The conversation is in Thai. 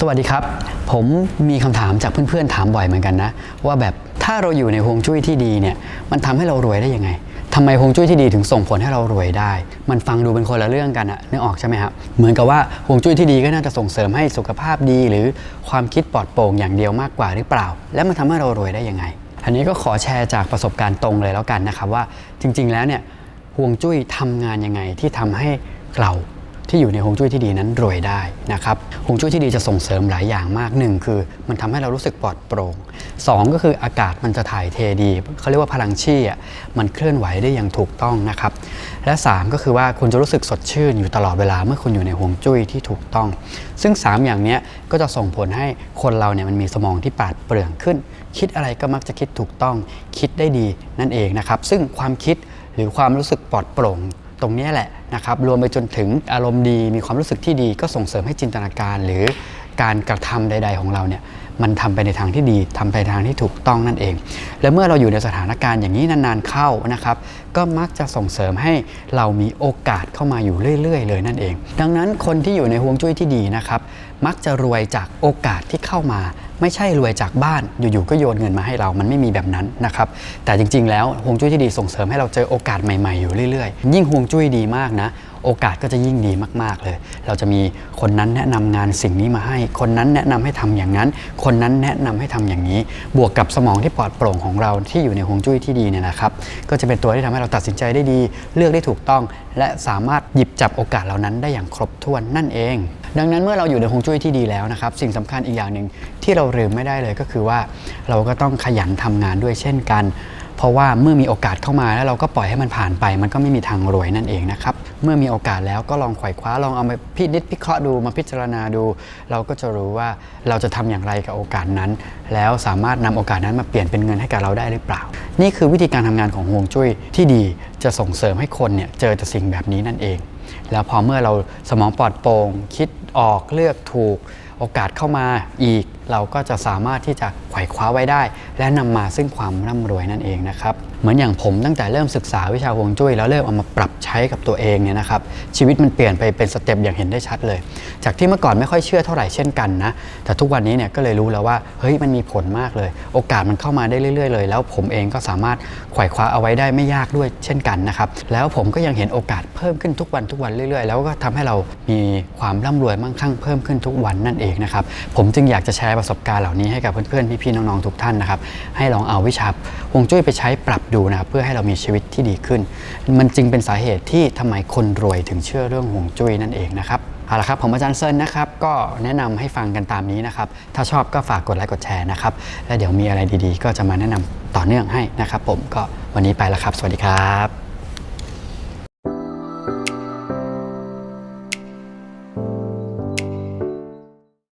สวัสดีครับ ผมมีคำถามจากเพื่อนๆถามบ่อยเหมือนกันนะ ว่าแบบถ้าเราอยู่ในฮวงจุ้ยที่ดีเนี่ยมันทำให้เรารวยได้ยังไงทำไมฮวงจุ้ยที่ดีถึงส่งผลให้เรารวยได้ มันฟังดูเป็นคนละเรื่องกันอะนึกออกใช่ไหมครับเหมือนกับว่าฮวงจุ้ยที่ดีก็น่าจะส่งเสริมให้สุขภาพดี หรือความคิดปลอดโปร่งอย่างเดียวมากกว่าหรือเปล่า แล้วมันทำให้เรารวยได้ยังไง อันนี้ก็ขอแชร์จากประสบการณ์ตรงเลยแล้วกันนะครับว่าจริง ๆ แล้วเนี่ยฮวงจุ้ยทำงานยังไงที่ทำให้เรา ที่อยู่ในฮวงจุ้ยที่ดีนั้นรวยได้นะครับฮวงจุ้ยที่ดีจะส่งเสริมหลายอย่างมากหนึ่งคือมันทำให้เรารู้สึกปลอดโปร่งสองก็คืออากาศมันจะถ่ายเทดีเขาเรียกว่าพลังชีอะมันเคลื่อนไหวได้อย่างถูกต้องนะครับและสามก็คือว่าคุณจะรู้สึกสดชื่นอยู่ตลอดเวลาเมื่อคุณอยู่ในฮวงจุ้ยที่ถูกต้อง ซึ่งสามอย่างนี้ก็จะส่งผลให้คนเราเนี่ยมันมีสมองที่ปราดเปรื่องขึ้น คิดอะไรก็มักจะคิดถูกต้อง คิดได้ดีนั่นเองนะครับซึ่งความคิดหรือความรู้สึกปลอดโปร่ง ตรงนี้แหละนะครับรวมไปจนถึงอารมณ์ดีมีความรู้สึกที่ดีก็ส่งเสริมให้จินตนาการหรือ การกระทำใด ๆ ของเราเนี่ยมันทำไปในทางที่ดีทำไปในทางที่ถูกต้องนั่นเอง และเมื่อเราอยู่ในสถานการณ์อย่างนี้นานๆเข้านะครับ ก็มักจะส่งเสริมให้เรามีโอกาสเข้ามาอยู่เรื่อย ๆ เลยนั่นเอง ดังนั้นคนที่อยู่ในฮวงจุ้ยที่ดีนะครับ มักจะรวยจากโอกาสที่เข้ามา ไม่ใช่รวยจากบ้านอยู่ๆก็โยนเงินมาให้เรามันไม่มีแบบนั้นนะครับแต่จริงๆ แล้วฮวงจุ้ยที่ดีส่งเสริมให้เราเจอโอกาสใหม่ๆอยู่เรื่อยๆ ยิ่งฮวงจุ้ยดีมากนะ โอกาสก็จะยิ่งดีมาก ๆ เลย เราจะมีคนนั้นแนะนำงานสิ่งนี้มาให้ คนนั้นแนะนำให้ทำอย่างนั้น คนนั้นแนะนำให้ทำอย่างนี้ บวกกับสมองที่ปลอดโปร่งของเราที่อยู่ในฮวงจุ้ยที่ดีเนี่ยนะครับ ก็จะเป็นตัวที่ทำให้เราตัดสินใจได้ดี เลือกได้ถูกต้อง และสามารถหยิบจับโอกาสเหล่านั้นได้อย่างครบถ้วนนั่นเอง ดังนั้นเมื่อเราอยู่ในฮวงจุ้ยที่ดีแล้วนะครับ สิ่งสำคัญอีกอย่างหนึ่งที่เราลืมไม่ได้เลยก็คือว่า เราก็ต้องขยันทำงานด้วยเช่นกัน เพราะว่าเมื่อมีโอกาสเข้ามาแล้วเราก็ปล่อยให้มันผ่านไป มันก็ไม่มีทางรวยนั่นเองนะครับ เมื่อมีโอกาสแล้วก็ลองไขว่คว้าลองเอามาพินิจพิเคราะห์ดูมาพิจารณาดู เราก็จะรู้ว่าเราจะทำอย่างไรกับโอกาสนั้น แล้วสามารถนำโอกาสนั้นมาเปลี่ยนเป็นเงินให้กับเราได้หรือเปล่า นี่คือวิธีการทำงานของฮวงจุ้ยที่ดีจะส่งเสริมให้คนเนี่ยเจอแต่สิ่งแบบนี้นั่นเอง แล้วพอเมื่อเราสมองปลอดโปร่งคิดออกเลือกถูกโอกาสเข้ามาอีก เราก็จะสามารถที่จะไขว่คว้าไว้ได้ และนำมาซึ่งความร่ำรวยนั่นเองนะครับเหมือนอย่างผมตั้งแต่เริ่มศึกษาวิชาฮวงจุ้ยแล้วเริ่มเอามาปรับใช้กับตัวเองเนี่ยนะครับชีวิตมันเปลี่ยนไปเป็นสเต็ปอย่างเห็นได้ชัดเลย จากที่เมื่อก่อนไม่ค่อยเชื่อเท่าไหร่เช่นกันนะแต่ทุกวันนี้เนี่ยก็เลยรู้แล้วว่าเฮ้ยมันมีผลมากเลย โอกาสมันเข้ามาได้เรื่อย ๆ เลย แล้วผมเองก็สามารถไขว่คว้าเอาไว้ได้ไม่ยากด้วยเช่นกันนะครับแล้วผมก็ยังเห็นโอกาสเพิ่มขึ้นทุกวันทุกวันเรื่อย ๆ แล้วก็ทำให้เรามีความร่ำรวยมั่งคั่งเพิ่มขึ้นทุกวันนั่นเองนะครับ ผมจึงอยากจะแชร์ประสบการณ์เหล่านี้ให้กับเพื่อนๆ พี่ๆ น้องๆ ทุกท่านนะครับ ให้ลองเอาวิชาฮวงจุ้ยไปใช้ปรับดูนะครับ เพื่อให้เรามีชีวิตที่ดีขึ้น มันจึงเป็นสาเหตุที่ทำไมคนรวยถึงเชื่อเรื่องฮวงจุ้ยนั่นเองนะครับเอาละครับผมอาจารย์เซินนะครับก็แนะนำให้ฟังกันตามนี้นะครับ ถ้าชอบก็ฝากกดไลค์กดแชร์นะครับ และเดี๋ยวมีอะไรดีๆ ก็จะมาแนะนำต่อเนื่องให้นะครับ ผมก็วันนี้ไปแล้วครับ สวัสดีครับ